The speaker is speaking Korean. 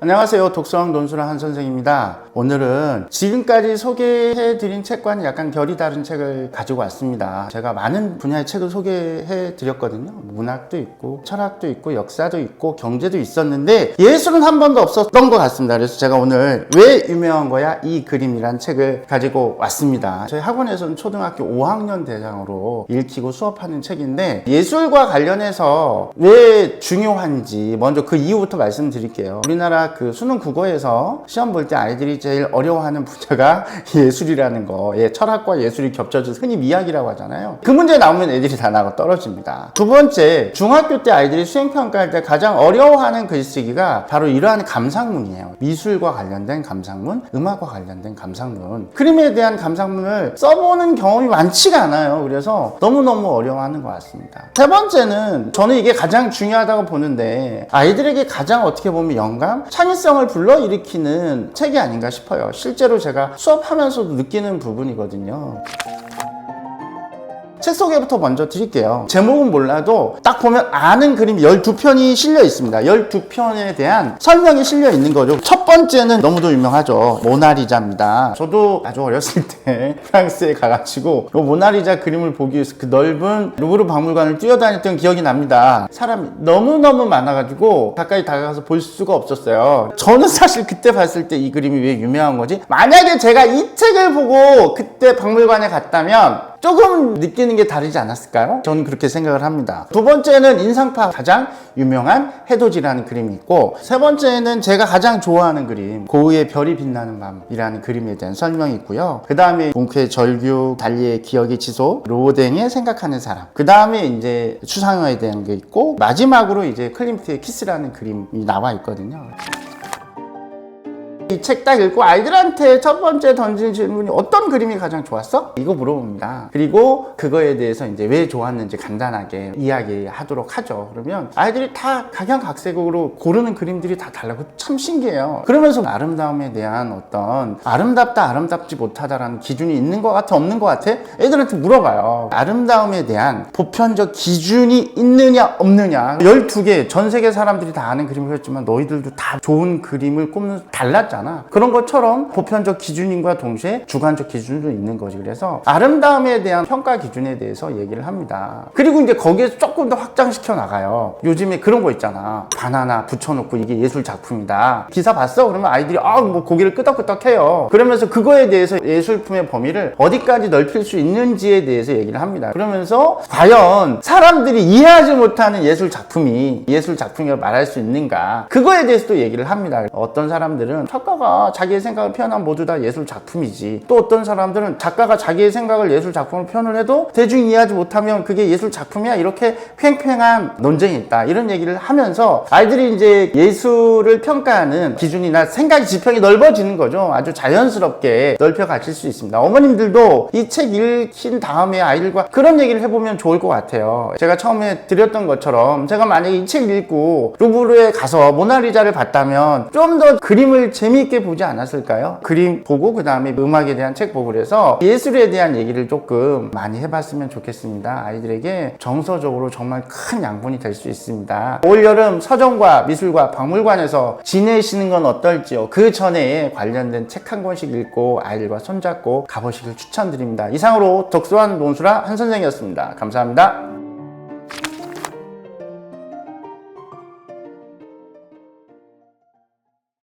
안녕하세요. 독서왕 논술한 한 선생입니다. 오늘은 지금까지 소개해드린 책과는 약간 결이 다른 책을 가지고 왔습니다. 제가 많은 분야의 책을 소개해드렸거든요. 문학도 있고, 철학도 있고, 역사도 있고, 경제도 있었는데 예술은 한 번도 없었던 것 같습니다. 그래서 제가 오늘 왜 유명한 거야? 이 그림이란 책을 가지고 왔습니다. 저희 학원에서는 초등학교 5학년 대상으로 읽히고 수업하는 책인데 예술과 관련해서 왜 중요한지 먼저 그 이유부터 말씀드릴게요. 우리나라 그 수능 국어에서 시험 볼 때 아이들이 제일 어려워하는 분야가 예술이라는 거. 예, 철학과 예술이 겹쳐져서 흔히 미학이라고 하잖아요. 그 문제 나오면 애들이 다 나가 떨어집니다. 두 번째, 중학교 때 아이들이 수행평가할 때 가장 어려워하는 글쓰기가 바로 이러한 감상문이에요. 미술과 관련된 감상문, 음악과 관련된 감상문. 그림에 대한 감상문을 써보는 경험이 많지가 않아요. 그래서 너무너무 어려워하는 것 같습니다. 세 번째는 저는 이게 가장 중요하다고 보는데 아이들에게 가장 어떻게 보면 영감, 창의성을 불러일으키는 책이 아닌가 싶어요. 실제로 제가 수업하면서도 느끼는 부분이거든요. 책 소개부터 먼저 드릴게요. 제목은 몰라도 딱 보면 아는 그림이 12편이 실려 있습니다. 12편에 대한 설명이 실려 있는 거죠. 첫 번째는 너무도 유명하죠. 모나리자입니다. 저도 아주 어렸을 때 프랑스에 가가지고 이 모나리자 그림을 보기 위해서 그 넓은 루브르 박물관을 뛰어다녔던 기억이 납니다. 사람이 너무너무 많아가지고 가까이 다가가서 볼 수가 없었어요. 저는 사실 그때 봤을 때 이 그림이 왜 유명한 거지? 만약에 제가 이 책을 보고 그때 박물관에 갔다면 조금 느끼는 게 다르지 않았을까요? 저는 그렇게 생각을 합니다. 두 번째는 인상파 가장 유명한 해돋이라는 그림이 있고 세 번째는 제가 가장 좋아하는 그림 고흐의 별이 빛나는 밤이라는 그림에 대한 설명이 있고요. 그 다음에 몽크의 절규, 달리의 기억의 지소, 로댕의 생각하는 사람. 그 다음에 이제 추상화에 대한 게 있고 마지막으로 이제 클림트의 키스라는 그림이 나와 있거든요. 이 책 딱 읽고 아이들한테 첫 번째 던진 질문이 어떤 그림이 가장 좋았어? 이거 물어봅니다. 그리고 그거에 대해서 이제 왜 좋았는지 간단하게 이야기하도록 하죠. 그러면 아이들이 다 각양각색으로 고르는 그림들이 다 달라고 참 신기해요. 그러면서 아름다움에 대한 어떤 아름답다, 아름답지 못하다라는 기준이 있는 것 같아, 없는 것 같아? 애들한테 물어봐요. 아름다움에 대한 보편적 기준이 있느냐, 없느냐. 12개, 전 세계 사람들이 다 아는 그림을 그렸지만 너희들도 다 좋은 그림을 꼽는 달랐잖아. 그런 것처럼 보편적 기준인과 동시에 주관적 기준도 있는 거지. 그래서 아름다움에 대한 평가 기준에 대해서 얘기를 합니다. 그리고 이제 거기에서 조금 더 확장시켜 나가요. 요즘에 그런 거 있잖아. 바나나 붙여놓고 이게 예술 작품이다. 기사 봤어? 그러면 아이들이 아, 뭐 고개를 끄덕끄덕 해요. 그러면서 그거에 대해서 예술품의 범위를 어디까지 넓힐 수 있는지에 대해서 얘기를 합니다. 그러면서 과연 사람들이 이해하지 못하는 예술 작품이 예술 작품이라고 말할 수 있는가? 그거에 대해서도 얘기를 합니다. 어떤 사람들은 작가가 자기의 생각을 표현한 모두 다 예술 작품이지. 또 어떤 사람들은 작가가 자기의 생각을 예술 작품으로 표현을 해도 대중이 이해하지 못하면 그게 예술 작품이야. 이렇게 팽팽한 논쟁이 있다. 이런 얘기를 하면서 아이들이 이제 예술을 평가하는 기준이나 생각의 지평이 넓어지는 거죠. 아주 자연스럽게 넓혀 가실 수 있습니다. 어머님들도 이 책 읽힌 다음에 아이들과 그런 얘기를 해보면 좋을 것 같아요. 제가 처음에 드렸던 것처럼 제가 만약에 이 책 읽고 루브르에 가서 모나리자를 봤다면 좀 더 그림을 재미 있게 보지 않았을까요? 그림 보고 그 다음에 음악에 대한 책 보고 그래서 예술에 대한 얘기를 조금 많이 해봤으면 좋겠습니다. 아이들에게 정서적으로 정말 큰 양분이 될 수 있습니다. 올 여름 서점과 미술과 박물관에서 지내시는 건 어떨지요? 그 전에 관련된 책 한 권씩 읽고 아이들과 손잡고 가보시길 추천드립니다. 이상으로 독서한 논수라 한 선생이었습니다. 감사합니다.